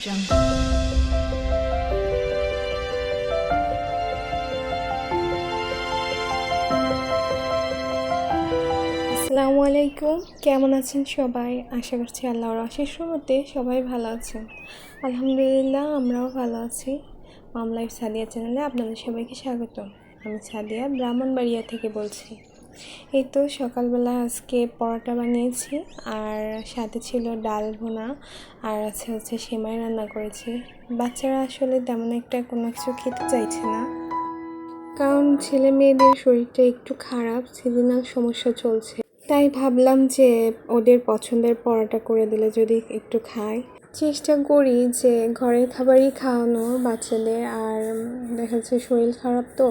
আসসালামু আলাইকুম। কেমন আছেন সবাই? আশা করছি আল্লাহর অশেষ রহমতে সবাই ভালো আছেন। আলহামদুলিল্লাহ, আমরাও ভালো আছি। মাম লাইফ সাদিয়া চ্যানেলে আপনাদের সবাইকে স্বাগত আমি সাদিয়া, ব্রাহ্মণবাড়িয়া থেকে বলছি। এই তো সকালবেলা আজকে পরোটা বানিয়েছি, আর সাথে ছিল ডাল ভুনা, আর আছে হচ্ছে সেমাই রান্না করেছি। বাচ্চারা আসলে তেমন একটা কোনো কিছু খেতে চাইছে না। কারণ ছেলে মেয়েদের শরীরটা একটু খারাপ সিজনাল সমস্যা চলছে। তাই ভাবলাম যে ওদের পছন্দের পরোটা করে দিলে যদি একটু খায়। চেষ্টা করি যে ঘরের খাবারই খাওয়ানো বাচ্চাদের, আর দেখা যাচ্ছে শরীর খারাপ তো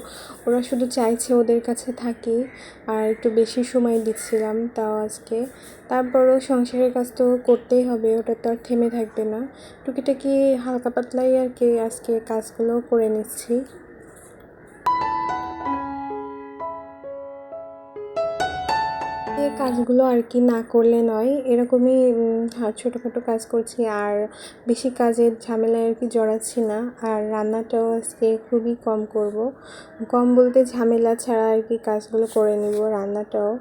ওরা শুধু চাইছে ওদের কাছে থাকি, আর একটু বেশি সময় দিচ্ছিলাম তাও আজকে। তারপরও সংসারের কাজ তো করতেই হবে, ওটা তো আর থেমে থাকবে না। টুকিটাকি হালকা পাতলাই আর কি আজকে কাজগুলো করে নিচ্ছি। এই কাজগুলো আর কি না করলে নয়। এরকমই ছোটোখাটো কাজ করছি। আর বেশি কাজের ঝামেলায় আর কি জড়াচ্ছি না। আর রান্নাটাও আজকে খুবই কম করব। কম বলতে ঝামেলা ছাড়া আর কি কাজগুলো করে নিব রান্নাটাও।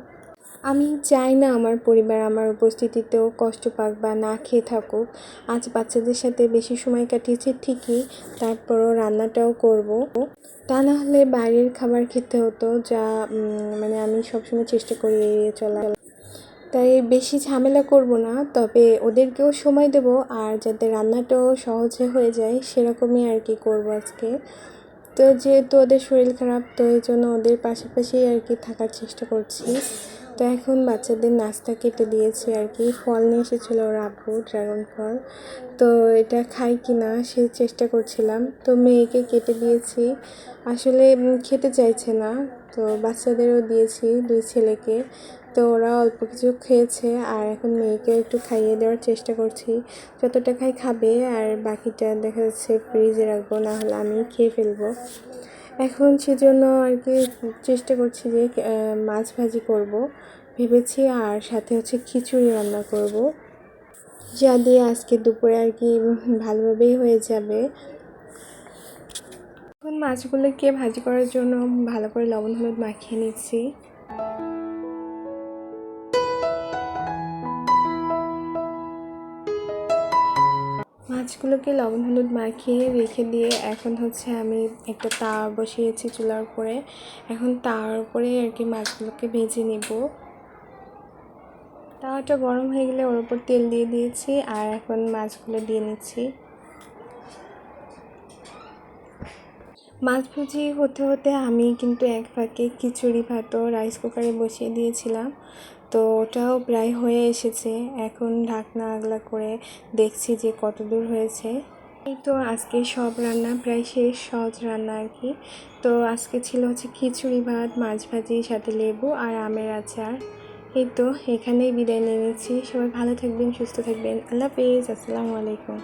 আমি চাই না আমার পরিবার আমার উপস্থিতিতেও কষ্ট পাক বা না খেয়ে থাকুক। আজ বাচ্চাদের সাথে বেশি সময় কাটিয়েছি ঠিকই, তারপরও রান্নাটাও করব। তা না হলে বাইরের খাবার খেতে হতো যা মানে আমি সবসময় চেষ্টা করি এড়িয়ে চলা তাই বেশি ঝামেলা করব না, তবে ওদেরকেও সময় দেব আর যাতে রান্নাটাও সহজে হয়ে যায়, সেরকমই আর কি করব আজকে। তো যেহেতু ওদের শরীর খারাপ, তো এই জন্য ওদের পাশাপাশি আর কি থাকার চেষ্টা করছি। তো এখন বাচ্চাদের নাস্তা কেটে দিয়েছি আর কি। ফল নিয়ে এসেছিল ওর আব্বু, ড্রাগন ফল। তো এটা খাই কি না সেই চেষ্টা করছিলাম। তো মেয়েকে কেটে দিয়েছি। আসলে খেতে চাইছে না। তো বাচ্চাদেরও দিয়েছি দুই ছেলেকে। তো ওরা অল্প কিছু খেয়েছে আর এখন মেয়েকেও একটু খাইয়ে দেওয়ার চেষ্টা করছি। যতটা খাই খাবে আর বাকিটা দেখা যাচ্ছে ফ্রিজে রাখব না হলে আমি খেয়ে ফেলব। এখন সেজন্য আর কি চেষ্টা করছি যে মাছ ভাজি করব। ভেবেছি আর সাথে হচ্ছে খিচুড়ি রান্না করব। যা দিয়ে আজকে দুপুরে আর কি ভালোভাবেই হয়ে যাবে। এখন মাছগুলোকে ভাজি করার জন্য ভালো করে লবণ, হলুদ মাখিয়ে নিচ্ছি। মাছগুলোকে লবণ, হলুদ মাখিয়ে রেখে দিয়ে এখন হচ্ছে আমি একটা তাওয়া বসিয়েছি চুলার উপরে। এখন তাওয়ার উপরে আর কি মাছগুলোকে ভেজে নিব। তাওয়াটা গরম হয়ে গেলে ওর উপর তেল দিয়ে দিয়েছি আর এখন মাছগুলো দিয়ে নিচ্ছি। মাছ ভাজি হতে হতে আমি কিন্তু এক ফাঁকে খিচুড়ি ভাতও রাইস কুকারে বসিয়ে দিয়েছিলাম। তো ওটাও প্রায় হয়ে এসেছে। এখন ঢাকনা আগলা করে দেখছি যে কত দূর হয়েছে। এই তো আজকে সব রান্না প্রায় শেষ, সহজ রান্না আর কি। তো আজকে ছিল হচ্ছে খিচুড়ি, ভাত, মাছ ভাজি, সাথে লেবু আর আমের আচার। এই তো এখানেই বিদায় নিয়ে নিচ্ছি। সবাই ভালো থাকবেন, সুস্থ থাকবেন। আল্লাহ হাফেজ। আসসালামু আলাইকুম।